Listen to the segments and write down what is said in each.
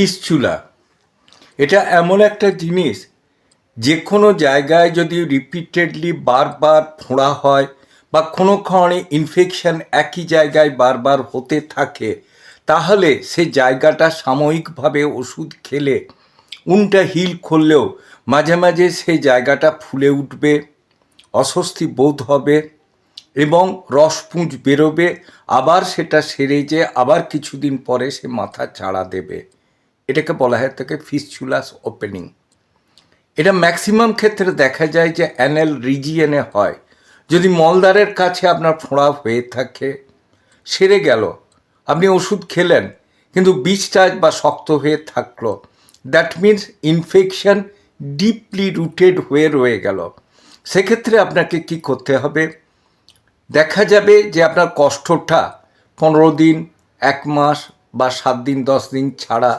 Fistula এটা এমন একটা জিনিস যে কোনো জায়গায় যদি রিপিটেডলি বারবার ফোঁড়া হয় বা কোনো কারণে ইনফেকশন একই জায়গায় বারবার হতে থাকে, তাহলে সে জায়গাটা সাময়িকভাবে ওষুধ খেলে, উনটা হিল করলেও মাঝে মাঝে সেই জায়গাটা ফুলে উঠবে, অস্বস্তি বোধ হবে এবং রসপুঁজ বেরোবে, আবার সেটা সেরে যে আবার কিছুদিন পরে সে মাথা চাড়া দেবে। এটাকে বলা হয় থাকে ফিসচুলাস ওপেনিং। এটা ম্যাক্সিমাম ক্ষেত্রে দেখা যায় যে অ্যানেল রিজিয়নে হয়। যদি মলদ্বারের কাছে আপনার ফোঁড়া হয়ে থাকে, সেরে গেল, আপনি ওষুধ খেলেন, কিন্তু বীজটা বা শক্ত হয়ে থাকল that means infection deeply rooted হয়ে রয়ে গেল। সেক্ষেত্রে আপনাকে কি করতে হবে? দেখা যাবে যে আপনার কষ্টটা পনেরো দিন, এক মাস বা সাত দিন, দশ দিন ছাড়া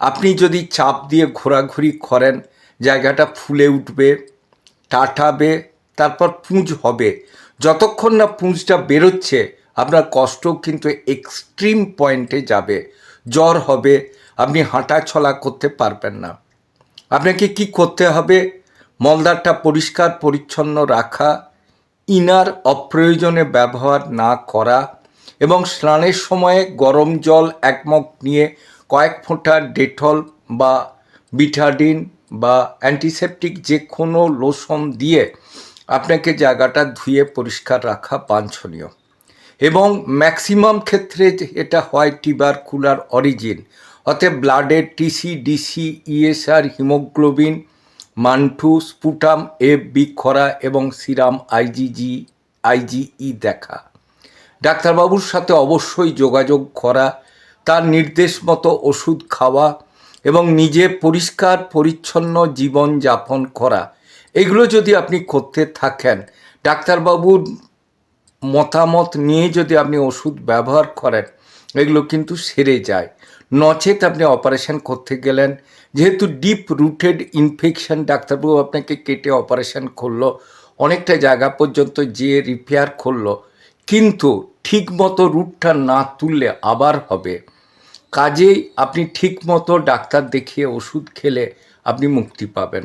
আপনি যদি চাপ দিয়ে ঘোরাঘুরি করেন, জায়গাটা ফুলে উঠবে, টাটাবে, তারপর পুঁজ হবে। যতক্ষণ না পুঁজটা বেরোচ্ছে, আপনার কষ্ট কিন্তু এক্সট্রিম পয়েন্টে যাবে। জ্বর হবে, আপনি হাঁটা চলা করতে পারবেন না। আপনাকে কি করতে হবে? মলদারটা পরিষ্কার, পরিচ্ছন্ন রাখা, ইনার অপ্রয়োজনে ব্যবহার না করা এবং স্নানের সময়ে গরম জল এক মগ নিয়ে কয়েক ফোঁটা ডেটল বা বিটাডিন বা অ্যান্টিসেপটিক যে কোনো লোশন দিয়ে আপনাকে জায়গাটা ধুয়ে পরিষ্কার রাখা বাঞ্ছনীয়। এবং ম্যাক্সিমাম ক্ষেত্রে এটা হয় টিবারকুলার অরিজিন, অতএব ব্লাডের TC, DC, ESR, haemoglobin, Mantoux, sputum, F, B, খরা এবং সিরাম আইজিজি আইজিই দেখা। ডাক্তারবাবুর সাথে অবশ্যই যোগাযোগ করা তার নির্দেশ মতো ওষুধ খাওয়া এবং নিজে পরিষ্কার, পরিচ্ছন্ন জীবন যাপন করা। এগুলো যদি আপনি করতে থাকেন, ডাক্তারবাবুর মতামত নিয়ে যদি আপনি ওষুধ ব্যবহার করেন, এগুলো কিন্তু সেরে যায়। নচেত আপনি অপারেশন করতে গেলেন। যেহেতু ডিপ রুটেড ইনফেকশন, ডাক্তারবাবু আপনাকে কেটে অপারেশন করল, অনেকটা জায়গা পর্যন্ত যে রিপেয়ার করল, কিন্তু ঠিক মতো রুটটা না তুললে আবার হবে। কাজেই আপনি ঠিক মতো ডাক্তার দেখিয়ে ওষুধ খেলে আপনি মুক্তি পাবেন।